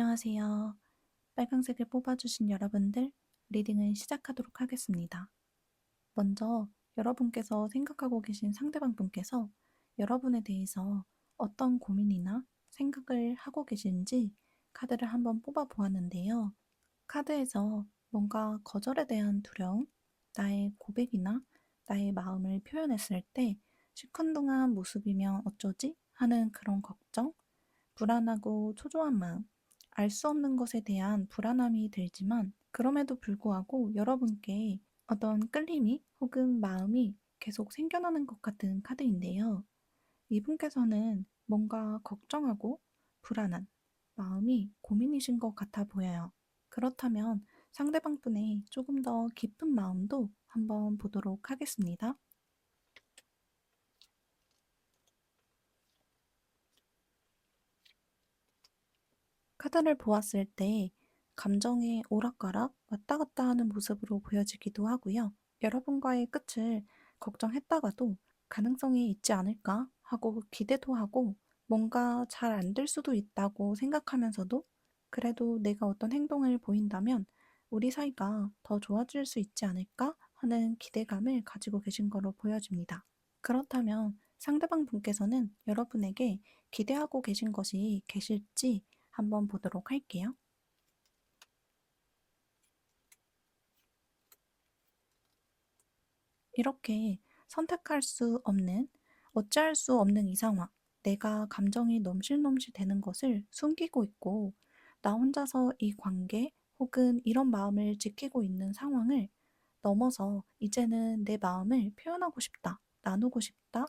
안녕하세요. 빨강색을 뽑아주신 여러분들, 리딩을 시작하도록 하겠습니다. 먼저 여러분께서 생각하고 계신 상대방 분께서 여러분에 대해서 어떤 고민이나 생각을 하고 계신지 카드를 한번 뽑아 보았는데요. 카드에서 뭔가 거절에 대한 두려움, 나의 고백이나 나의 마음을 표현했을 때 시큰둥한 모습이면 어쩌지? 하는 그런 걱정, 불안하고 초조한 마음, 알 수 없는 것에 대한 불안함이 들지만 그럼에도 불구하고 여러분께 어떤 끌림이 혹은 마음이 계속 생겨나는 것 같은 카드인데요. 이분께서는 뭔가 걱정하고 불안한 마음이 고민이신 것 같아 보여요. 그렇다면 상대방 분의 조금 더 깊은 마음도 한번 보도록 하겠습니다. 카드를 보았을 때 감정의 오락가락 왔다 갔다 하는 모습으로 보여지기도 하고요. 여러분과의 끝을 걱정했다가도 가능성이 있지 않을까 하고 기대도 하고 뭔가 잘 안 될 수도 있다고 생각하면서도 그래도 내가 어떤 행동을 보인다면 우리 사이가 더 좋아질 수 있지 않을까 하는 기대감을 가지고 계신 거로 보여집니다. 그렇다면 상대방 분께서는 여러분에게 기대하고 계신 것이 계실지 한번 보도록 할게요. 이렇게 선택할 수 없는, 어찌할 수 없는 이 상황, 내가 감정이 넘실넘실 되는 것을 숨기고 있고, 나 혼자서 이 관계 혹은 이런 마음을 지키고 있는 상황을 넘어서 이제는 내 마음을 표현하고 싶다, 나누고 싶다,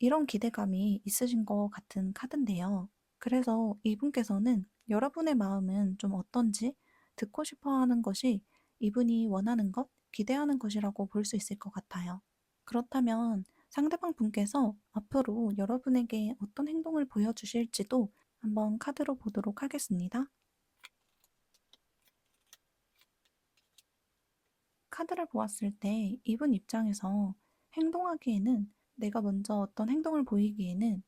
이런 기대감이 있으신 것 같은 카드인데요. 그래서 이분께서는 여러분의 마음은 좀 어떤지 듣고 싶어 하는 것이 이분이 원하는 것, 기대하는 것이라고 볼 수 있을 것 같아요. 그렇다면 상대방 분께서 앞으로 여러분에게 어떤 행동을 보여주실지도 한번 카드로 보도록 하겠습니다. 카드를 보았을 때 이분 입장에서 행동하기에는 내가 먼저 어떤 행동을 보이기에는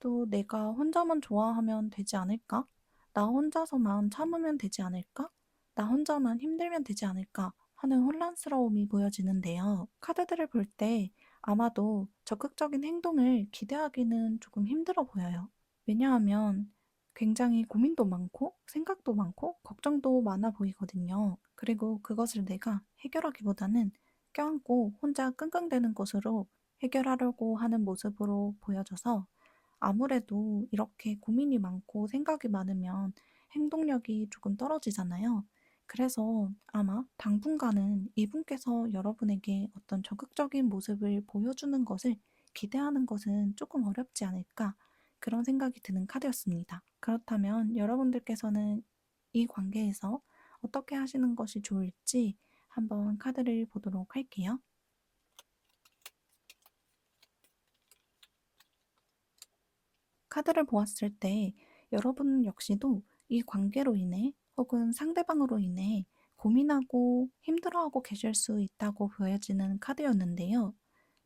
또 내가 혼자만 좋아하면 되지 않을까? 나 혼자서만 참으면 되지 않을까? 나 혼자만 힘들면 되지 않을까? 하는 혼란스러움이 보여지는데요. 카드들을 볼 때 아마도 적극적인 행동을 기대하기는 조금 힘들어 보여요. 왜냐하면 굉장히 고민도 많고 생각도 많고 걱정도 많아 보이거든요. 그리고 그것을 내가 해결하기보다는 껴안고 혼자 끙끙대는 것으로 해결하려고 하는 모습으로 보여져서 아무래도 이렇게 고민이 많고 생각이 많으면 행동력이 조금 떨어지잖아요. 그래서 아마 당분간은 이분께서 여러분에게 어떤 적극적인 모습을 보여주는 것을 기대하는 것은 조금 어렵지 않을까 그런 생각이 드는 카드였습니다. 그렇다면 여러분들께서는 이 관계에서 어떻게 하시는 것이 좋을지 한번 카드를 보도록 할게요. 카드를 보았을 때 여러분 역시도 이 관계로 인해 혹은 상대방으로 인해 고민하고 힘들어하고 계실 수 있다고 보여지는 카드였는데요.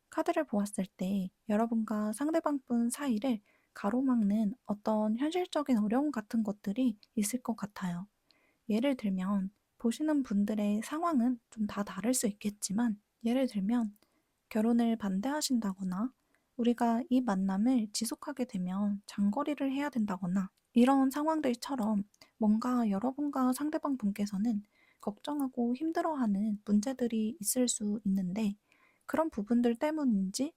카드를 보았을 때 여러분과 상대방분 사이를 가로막는 어떤 현실적인 어려움 같은 것들이 있을 것 같아요. 예를 들면 보시는 분들의 상황은 좀 다 다를 수 있겠지만 예를 들면 결혼을 반대하신다거나 우리가 이 만남을 지속하게 되면 장거리를 해야 된다거나 이런 상황들처럼 뭔가 여러분과 상대방 분께서는 걱정하고 힘들어하는 문제들이 있을 수 있는데 그런 부분들 때문인지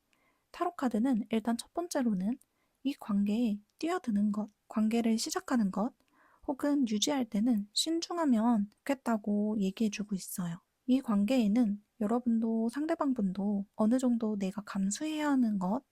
타로 카드는 일단 첫 번째로는 이 관계에 뛰어드는 것, 관계를 시작하는 것, 혹은 유지할 때는 신중하면 좋겠다고 얘기해주고 있어요. 이 관계에는 여러분도 상대방분도 어느 정도 내가 감수해야 하는 것,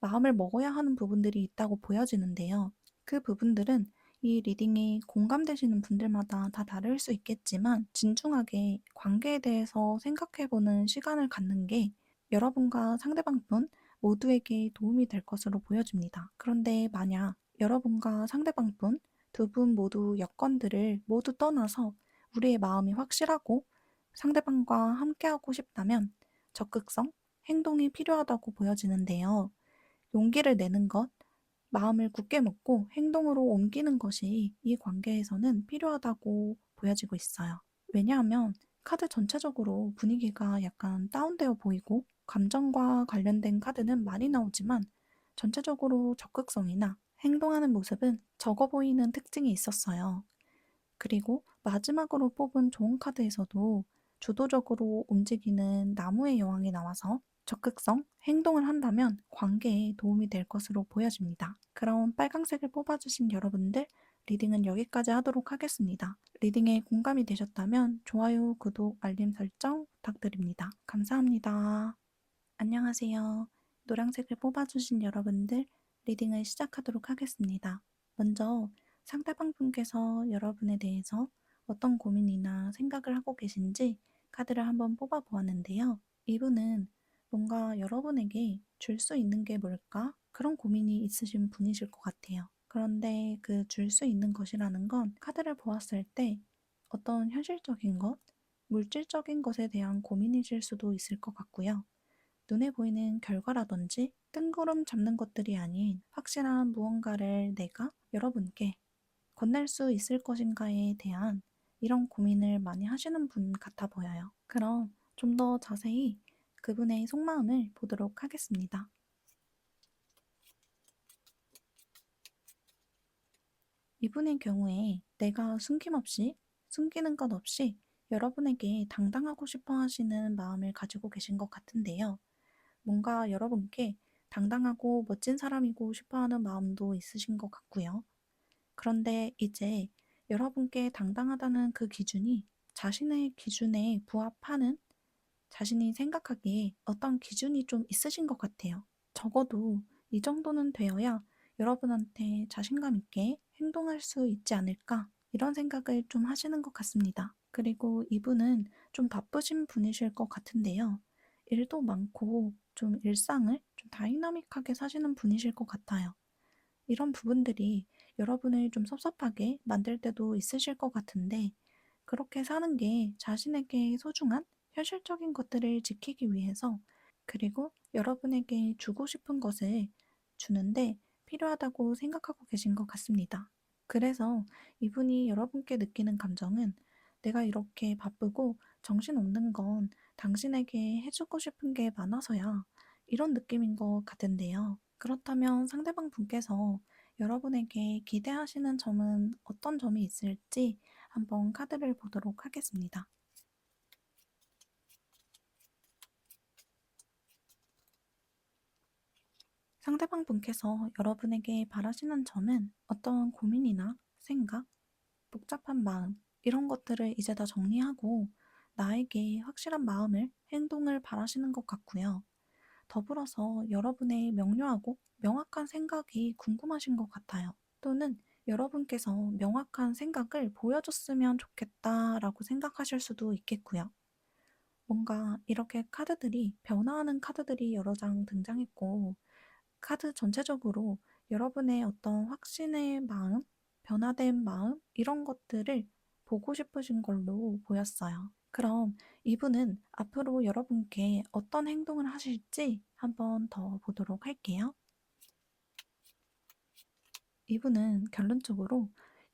마음을 먹어야 하는 부분들이 있다고 보여지는데요. 그 부분들은 이 리딩에 공감되시는 분들마다 다 다를 수 있겠지만 진중하게 관계에 대해서 생각해보는 시간을 갖는 게 여러분과 상대방분 모두에게 도움이 될 것으로 보여집니다. 그런데 만약 여러분과 상대방분 두 분 모두 여건들을 모두 떠나서 우리의 마음이 확실하고 상대방과 함께하고 싶다면 적극성, 행동이 필요하다고 보여지는데요. 용기를 내는 것, 마음을 굳게 먹고 행동으로 옮기는 것이 이 관계에서는 필요하다고 보여지고 있어요. 왜냐하면 카드 전체적으로 분위기가 약간 다운되어 보이고 감정과 관련된 카드는 많이 나오지만 전체적으로 적극성이나 행동하는 모습은 적어 보이는 특징이 있었어요. 그리고 마지막으로 뽑은 좋은 카드에서도 주도적으로 움직이는 나무의 여왕이 나와서 적극성, 행동을 한다면 관계에 도움이 될 것으로 보여집니다. 그럼 빨강색을 뽑아주신 여러분들, 리딩은 여기까지 하도록 하겠습니다. 리딩에 공감이 되셨다면 좋아요, 구독, 알림 설정 부탁드립니다. 감사합니다. 안녕하세요. 노란색을 뽑아주신 여러분들, 리딩을 시작하도록 하겠습니다. 먼저 상대방 분께서 여러분에 대해서 어떤 고민이나 생각을 하고 계신지 카드를 한번 뽑아 보았는데요. 이분은 뭔가 여러분에게 줄 수 있는 게 뭘까? 그런 고민이 있으신 분이실 것 같아요. 그런데 그 줄 수 있는 것이라는 건 카드를 보았을 때 어떤 현실적인 것, 물질적인 것에 대한 고민이실 수도 있을 것 같고요. 눈에 보이는 결과라든지 뜬구름 잡는 것들이 아닌 확실한 무언가를 내가 여러분께 건넬 수 있을 것인가에 대한 이런 고민을 많이 하시는 분 같아 보여요. 그럼 좀 더 자세히 그분의 속마음을 보도록 하겠습니다. 이분의 경우에 내가 숨김없이 숨기는 것 없이 여러분에게 당당하고 싶어 하시는 마음을 가지고 계신 것 같은데요. 뭔가 여러분께 당당하고 멋진 사람이고 싶어 하는 마음도 있으신 것 같고요. 그런데 이제 여러분께 당당하다는 그 기준이 자신의 기준에 부합하는 자신이 생각하기에 어떤 기준이 좀 있으신 것 같아요. 적어도 이 정도는 되어야 여러분한테 자신감 있게 행동할 수 있지 않을까 이런 생각을 좀 하시는 것 같습니다. 그리고 이분은 좀 바쁘신 분이실 것 같은데요. 일도 많고 좀 일상을 좀 다이나믹하게 사시는 분이실 것 같아요. 이런 부분들이 여러분을 좀 섭섭하게 만들 때도 있으실 것 같은데 그렇게 사는 게 자신에게 소중한 현실적인 것들을 지키기 위해서 그리고 여러분에게 주고 싶은 것을 주는데 필요하다고 생각하고 계신 것 같습니다. 그래서 이분이 여러분께 느끼는 감정은 내가 이렇게 바쁘고 정신없는 건 당신에게 해주고 싶은 게 많아서야 이런 느낌인 것 같은데요. 그렇다면 상대방 분께서 여러분에게 기대하시는 점은 어떤 점이 있을지 한번 카드를 보도록 하겠습니다. 상대방 분께서 여러분에게 바라시는 점은 어떤 고민이나 생각, 복잡한 마음, 이런 것들을 이제 다 정리하고 나에게 확실한 마음을, 행동을 바라시는 것 같고요. 더불어서 여러분의 명료하고 명확한 생각이 궁금하신 것 같아요. 또는 여러분께서 명확한 생각을 보여줬으면 좋겠다라고 생각하실 수도 있겠고요. 뭔가 이렇게 카드들이 변화하는 카드들이 여러 장 등장했고 카드 전체적으로 여러분의 어떤 확신의 마음, 변화된 마음 이런 것들을 보고 싶으신 걸로 보였어요. 그럼 이분은 앞으로 여러분께 어떤 행동을 하실지 한번 더 보도록 할게요. 이분은 결론적으로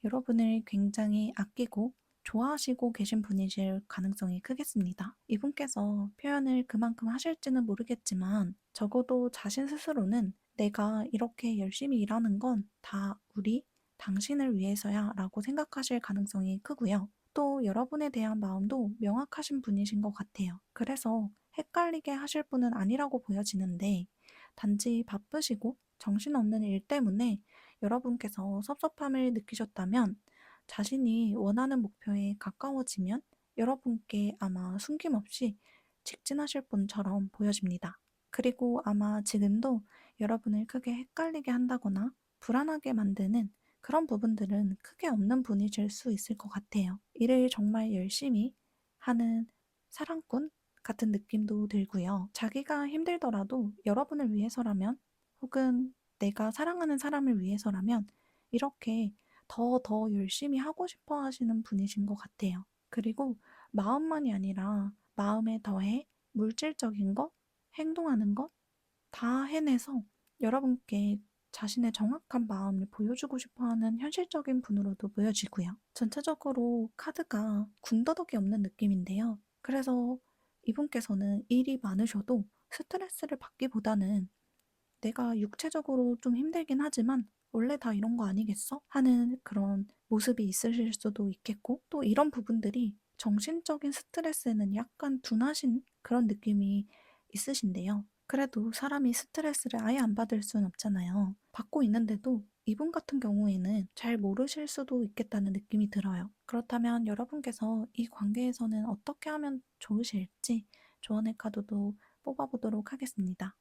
여러분을 굉장히 아끼고 좋아하시고 계신 분이실 가능성이 크겠습니다. 이분께서 표현을 그만큼 하실지는 모르겠지만 적어도 자신 스스로는 내가 이렇게 열심히 일하는 건 다 우리, 당신을 위해서야 라고 생각하실 가능성이 크고요. 또 여러분에 대한 마음도 명확하신 분이신 것 같아요. 그래서 헷갈리게 하실 분은 아니라고 보여지는데 단지 바쁘시고 정신없는 일 때문에 여러분께서 섭섭함을 느끼셨다면 자신이 원하는 목표에 가까워지면 여러분께 아마 숨김없이 직진하실 분처럼 보여집니다. 그리고 아마 지금도 여러분을 크게 헷갈리게 한다거나 불안하게 만드는 그런 부분들은 크게 없는 분이실 수 있을 것 같아요. 일을 정말 열심히 하는 사랑꾼 같은 느낌도 들고요. 자기가 힘들더라도 여러분을 위해서라면 혹은 내가 사랑하는 사람을 위해서라면 이렇게 더 더 열심히 하고 싶어 하시는 분이신 것 같아요. 그리고 마음만이 아니라 마음에 더해 물질적인 것, 행동하는 것 다 해내서 여러분께 자신의 정확한 마음을 보여주고 싶어 하는 현실적인 분으로도 보여지고요. 전체적으로 카드가 군더더기 없는 느낌인데요. 그래서 이분께서는 일이 많으셔도 스트레스를 받기보다는 내가 육체적으로 좀 힘들긴 하지만 원래 다 이런 거 아니겠어? 하는 그런 모습이 있으실 수도 있겠고 또 이런 부분들이 정신적인 스트레스에는 약간 둔하신 그런 느낌이 있으신데요. 그래도 사람이 스트레스를 아예 안 받을 순 없잖아요. 받고 있는데도 이분 같은 경우에는 잘 모르실 수도 있겠다는 느낌이 들어요. 그렇다면 여러분께서 이 관계에서는 어떻게 하면 좋으실지 조언의 카드도 뽑아보도록 하겠습니다.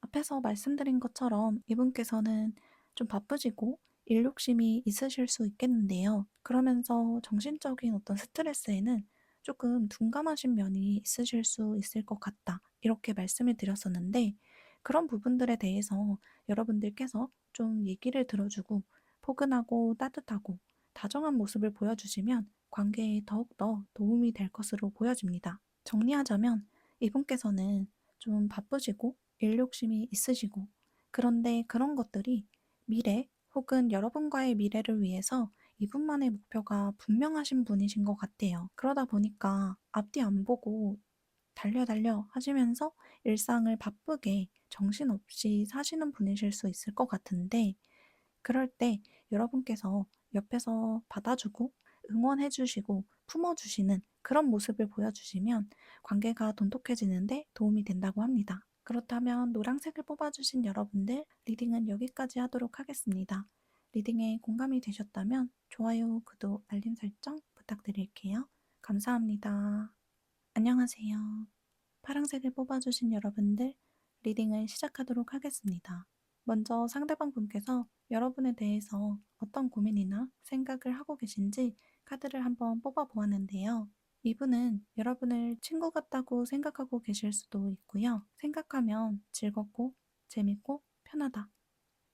앞에서 말씀드린 것처럼 이분께서는 좀 바쁘시고 일 욕심이 있으실 수 있겠는데요. 그러면서 정신적인 어떤 스트레스에는 조금 둔감하신 면이 있으실 수 있을 것 같다. 이렇게 말씀을 드렸었는데 그런 부분들에 대해서 여러분들께서 좀 얘기를 들어주고 포근하고 따뜻하고 다정한 모습을 보여주시면 관계에 더욱더 도움이 될 것으로 보여집니다. 정리하자면 이분께서는 좀 바쁘시고 일 욕심이 있으시고 그런데 그런 것들이 미래 혹은 여러분과의 미래를 위해서 이분만의 목표가 분명하신 분이신 것 같아요. 그러다 보니까 앞뒤 안 보고 달려 달려 하시면서 일상을 바쁘게 정신없이 사시는 분이실 수 있을 것 같은데 그럴 때 여러분께서 옆에서 받아주고 응원해주시고 품어주시는 그런 모습을 보여주시면 관계가 돈독해지는데 도움이 된다고 합니다. 그렇다면 노란색을 뽑아주신 여러분들 리딩은 여기까지 하도록 하겠습니다. 리딩에 공감이 되셨다면 좋아요, 구독, 알림 설정 부탁드릴게요. 감사합니다. 안녕하세요. 파란색을 뽑아주신 여러분들 리딩을 시작하도록 하겠습니다. 먼저 상대방 분께서 여러분에 대해서 어떤 고민이나 생각을 하고 계신지 카드를 한번 뽑아 보았는데요. 이분은 여러분을 친구 같다고 생각하고 계실 수도 있고요. 생각하면 즐겁고 재밌고 편하다.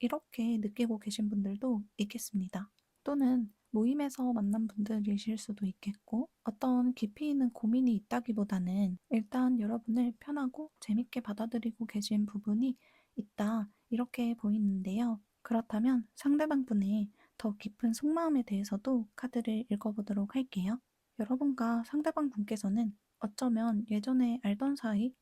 이렇게 느끼고 계신 분들도 있겠습니다. 또는 모임에서 만난 분들이실 수도 있겠고 어떤 깊이 있는 고민이 있다기보다는 일단 여러분을 편하고 재밌게 받아들이고 계신 부분이 있다 이렇게 보이는데요. 그렇다면 상대방 분의 더 깊은 속마음에 대해서도 카드를 읽어보도록 할게요. 여러분과 상대방 분께서는 어쩌면 예전에 알던 사이,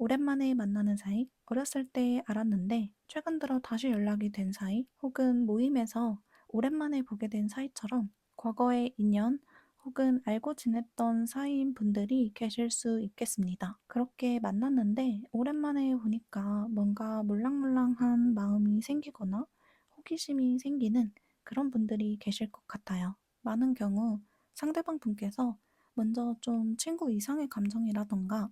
오랜만에 만나는 사이, 어렸을 때 알았는데 최근 들어 다시 연락이 된 사이, 혹은 모임에서 오랜만에 보게 된 사이처럼 과거의 인연 혹은 알고 지냈던 사이인 분들이 계실 수 있겠습니다. 그렇게 만났는데 오랜만에 보니까 뭔가 물랑물랑한 마음이 생기거나 호기심이 생기는 그런 분들이 계실 것 같아요. 많은 경우 상대방 분께서 먼저 좀 친구 이상의 감정이라던가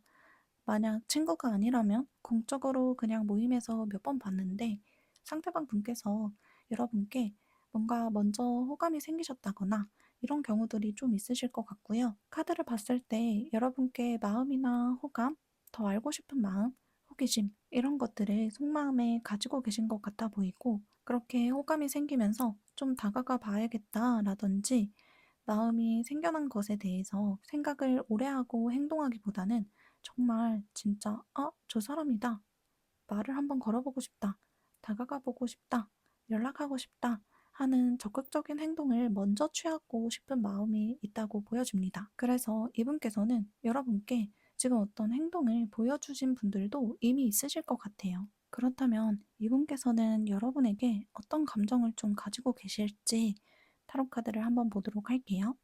만약 친구가 아니라면 공적으로 그냥 모임에서 몇 번 봤는데 상대방 분께서 여러분께 뭔가 먼저 호감이 생기셨다거나 이런 경우들이 좀 있으실 것 같고요. 카드를 봤을 때 여러분께 마음이나 호감, 더 알고 싶은 마음, 호기심 이런 것들을 속마음에 가지고 계신 것 같아 보이고 그렇게 호감이 생기면서 좀 다가가 봐야겠다라든지 마음이 생겨난 것에 대해서 생각을 오래 하고 행동하기보다는 정말 진짜 아, 저 사람이다. 말을 한번 걸어보고 싶다. 다가가 보고 싶다. 연락하고 싶다. 하는 적극적인 행동을 먼저 취하고 싶은 마음이 있다고 보여집니다. 그래서 이분께서는 여러분께 지금 어떤 행동을 보여주신 분들도 이미 있으실 것 같아요. 그렇다면 이분께서는 여러분에게 어떤 감정을 좀 가지고 계실지 타로 카드를 한번 보도록 할게요.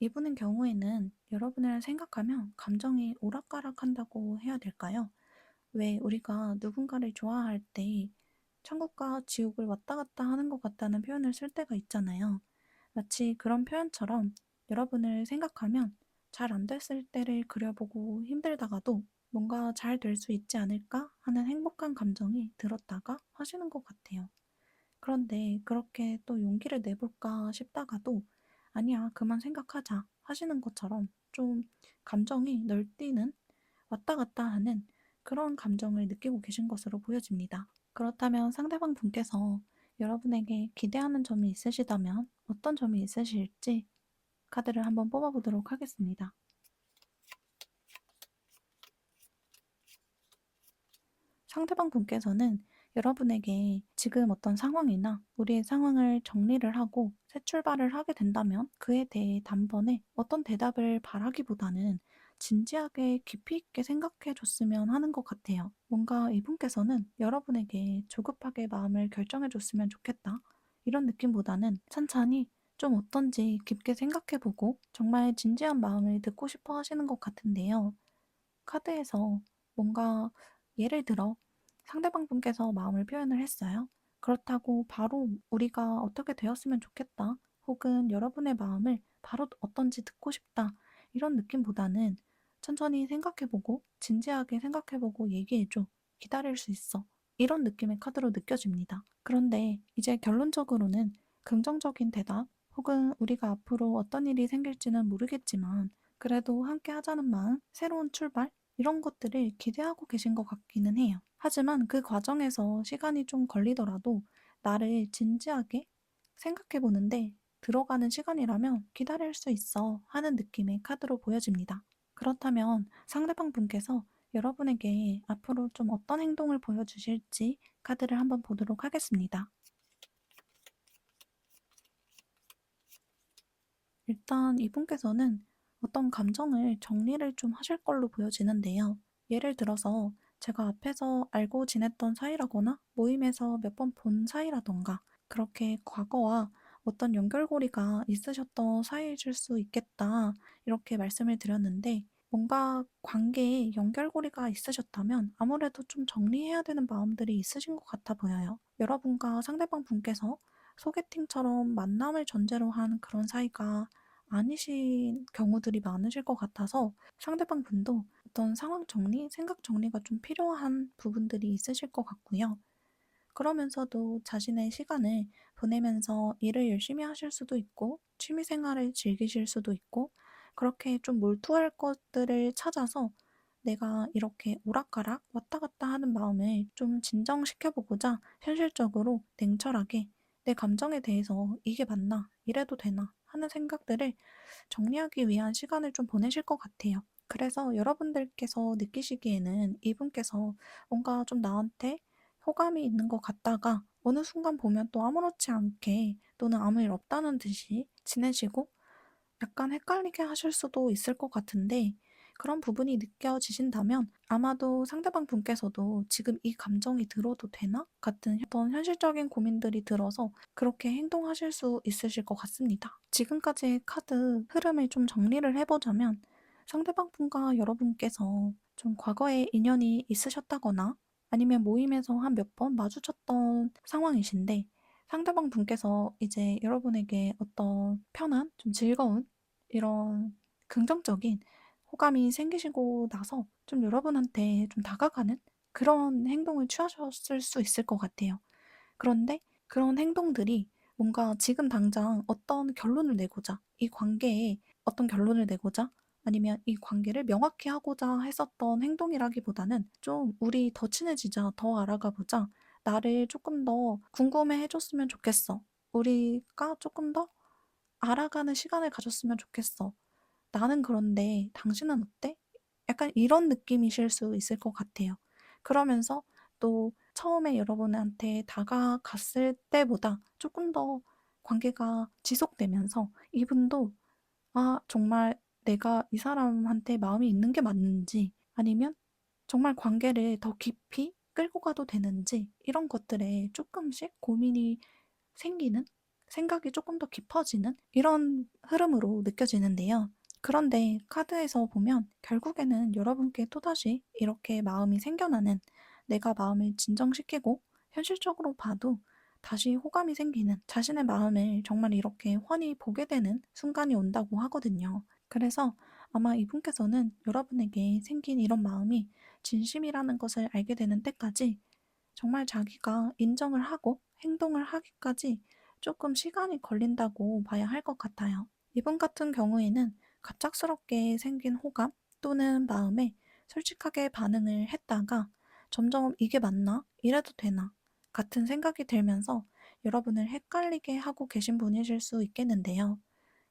이분의 경우에는 여러분을 생각하면 감정이 오락가락한다고 해야 될까요? 왜 우리가 누군가를 좋아할 때 천국과 지옥을 왔다 갔다 하는 것 같다는 표현을 쓸 때가 있잖아요. 마치 그런 표현처럼 여러분을 생각하면 잘 안 됐을 때를 그려보고 힘들다가도 뭔가 잘 될 수 있지 않을까 하는 행복한 감정이 들었다가 하시는 것 같아요. 그런데 그렇게 또 용기를 내볼까 싶다가도 아니야, 그만 생각하자 하시는 것처럼 좀 감정이 널뛰는 왔다 갔다 하는 그런 감정을 느끼고 계신 것으로 보여집니다. 그렇다면 상대방 분께서 여러분에게 기대하는 점이 있으시다면 어떤 점이 있으실지 카드를 한번 뽑아보도록 하겠습니다. 상대방 분께서는 여러분에게 지금 어떤 상황이나 우리의 상황을 정리를 하고 새 출발을 하게 된다면 그에 대해 단번에 어떤 대답을 바라기보다는 진지하게 깊이 있게 생각해 줬으면 하는 것 같아요. 뭔가 이분께서는 여러분에게 조급하게 마음을 결정해 줬으면 좋겠다. 이런 느낌보다는 찬찬히 좀 어떤지 깊게 생각해 보고 정말 진지한 마음을 듣고 싶어 하시는 것 같은데요. 카드에서 뭔가 예를 들어 상대방 분께서 마음을 표현을 했어요. 그렇다고 바로 우리가 어떻게 되었으면 좋겠다. 혹은 여러분의 마음을 바로 어떤지 듣고 싶다. 이런 느낌보다는 천천히 생각해 보고 진지하게 생각해 보고 얘기해 줘. 기다릴 수 있어. 이런 느낌의 카드로 느껴집니다. 그런데 이제 결론적으로는 긍정적인 대답 혹은 우리가 앞으로 어떤 일이 생길지는 모르겠지만 그래도 함께 하자는 마음, 새로운 출발 이런 것들을 기대하고 계신 것 같기는 해요. 하지만 그 과정에서 시간이 좀 걸리더라도 나를 진지하게 생각해 보는데 들어가는 시간이라면 기다릴 수 있어 하는 느낌의 카드로 보여집니다. 그렇다면 상대방 분께서 여러분에게 앞으로 좀 어떤 행동을 보여주실지 카드를 한번 보도록 하겠습니다. 일단 이분께서는 어떤 감정을 정리를 좀 하실 걸로 보여지는데요. 예를 들어서 제가 앞에서 알고 지냈던 사이라거나 모임에서 몇 번 본 사이라던가 그렇게 과거와 어떤 연결고리가 있으셨던 사이이실 수 있겠다. 이렇게 말씀을 드렸는데 뭔가 관계에 연결고리가 있으셨다면 아무래도 좀 정리해야 되는 마음들이 있으신 것 같아 보여요. 여러분과 상대방 분께서 소개팅처럼 만남을 전제로 한 그런 사이가 아니신 경우들이 많으실 것 같아서 상대방 분도 어떤 상황 정리, 생각 정리가 좀 필요한 부분들이 있으실 것 같고요. 그러면서도 자신의 시간을 보내면서 일을 열심히 하실 수도 있고, 취미 생활을 즐기실 수도 있고, 그렇게 좀 몰두할 것들을 찾아서 내가 이렇게 오락가락 왔다 갔다 하는 마음을 좀 진정시켜보고자 현실적으로 냉철하게 내 감정에 대해서 이게 맞나, 이래도 되나 하는 생각들을 정리하기 위한 시간을 좀 보내실 것 같아요. 그래서 여러분들께서 느끼시기에는 이분께서 뭔가 좀 나한테 호감이 있는 것 같다가 어느 순간 보면 또 아무렇지 않게 또는 아무 일 없다는 듯이 지내시고 약간 헷갈리게 하실 수도 있을 것 같은데 그런 부분이 느껴지신다면 아마도 상대방 분께서도 지금 이 감정이 들어도 되나? 같은 어떤 현실적인 고민들이 들어서 그렇게 행동하실 수 있으실 것 같습니다. 지금까지의 카드 흐름을 좀 정리를 해보자면 상대방 분과 여러분께서 좀 과거에 인연이 있으셨다거나 아니면 모임에서 한 몇 번 마주쳤던 상황이신데 상대방 분께서 이제 여러분에게 어떤 편한, 좀 즐거운 이런 긍정적인 호감이 생기시고 나서 좀 여러분한테 좀 다가가는 그런 행동을 취하셨을 수 있을 것 같아요. 그런데 그런 행동들이 뭔가 지금 당장 어떤 결론을 내고자, 이 관계에 어떤 결론을 내고자, 아니면 이 관계를 명확히 하고자 했었던 행동이라기보다는 좀 우리 더 친해지자, 더 알아가 보자, 나를 조금 더 궁금해 해줬으면 좋겠어. 우리가 조금 더 알아가는 시간을 가졌으면 좋겠어. 나는 그런데 당신은 어때? 약간 이런 느낌이실 수 있을 것 같아요. 그러면서 또 처음에 여러분한테 다가갔을 때보다 조금 더 관계가 지속되면서 이분도 아, 정말 내가 이 사람한테 마음이 있는 게 맞는지 아니면 정말 관계를 더 깊이 끌고 가도 되는지 이런 것들에 조금씩 고민이 생기는 생각이 조금 더 깊어지는 이런 흐름으로 느껴지는데요. 그런데 카드에서 보면 결국에는 여러분께 또다시 이렇게 마음이 생겨나는 내가 마음을 진정시키고 현실적으로 봐도 다시 호감이 생기는 자신의 마음을 정말 이렇게 훤히 보게 되는 순간이 온다고 하거든요. 그래서 아마 이분께서는 여러분에게 생긴 이런 마음이 진심이라는 것을 알게 되는 때까지 정말 자기가 인정을 하고 행동을 하기까지 조금 시간이 걸린다고 봐야 할 것 같아요. 이분 같은 경우에는 갑작스럽게 생긴 호감 또는 마음에 솔직하게 반응을 했다가 점점 이게 맞나? 이래도 되나? 같은 생각이 들면서 여러분을 헷갈리게 하고 계신 분이실 수 있겠는데요.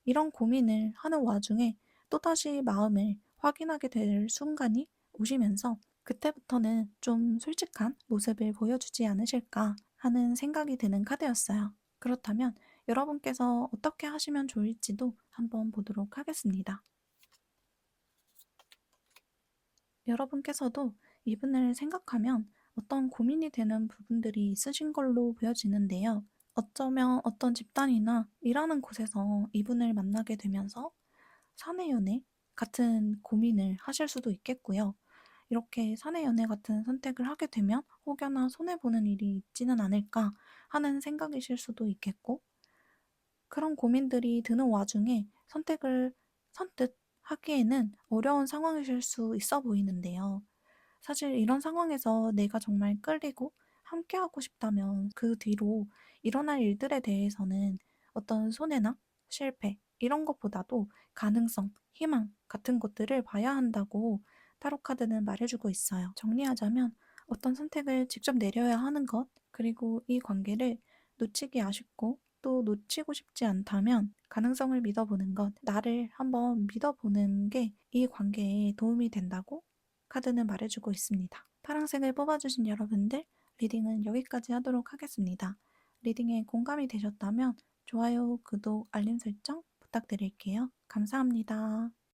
이런 고민을 하는 와중에 또다시 마음을 확인하게 될 순간이 오시면서 그때부터는 좀 솔직한 모습을 보여주지 않으실까 하는 생각이 드는 카드였어요. 그렇다면 여러분께서 어떻게 하시면 좋을지도 한번 보도록 하겠습니다. 여러분께서도 이분을 생각하면 어떤 고민이 되는 부분들이 있으신 걸로 보여지는데요. 어쩌면 어떤 집단이나 일하는 곳에서 이분을 만나게 되면서 사내 연애 같은 고민을 하실 수도 있겠고요. 이렇게 사내 연애 같은 선택을 하게 되면 혹여나 손해보는 일이 있지는 않을까 하는 생각이실 수도 있겠고, 그런 고민들이 드는 와중에 선택을 선뜻 하기에는 어려운 상황이실 수 있어 보이는데요. 사실 이런 상황에서 내가 정말 끌리고 함께하고 싶다면 그 뒤로 일어날 일들에 대해서는 어떤 손해나 실패 이런 것보다도 가능성, 희망 같은 것들을 봐야 한다고 타로 카드는 말해주고 있어요. 정리하자면 어떤 선택을 직접 내려야 하는 것, 그리고 이 관계를 놓치기 아쉽고 또 놓치고 싶지 않다면 가능성을 믿어보는 것, 나를 한번 믿어보는 게 이 관계에 도움이 된다고 카드는 말해주고 있습니다. 파랑색을 뽑아주신 여러분들, 리딩은 여기까지 하도록 하겠습니다. 리딩에 공감이 되셨다면 좋아요, 구독, 알림 설정 부탁드릴게요. 감사합니다.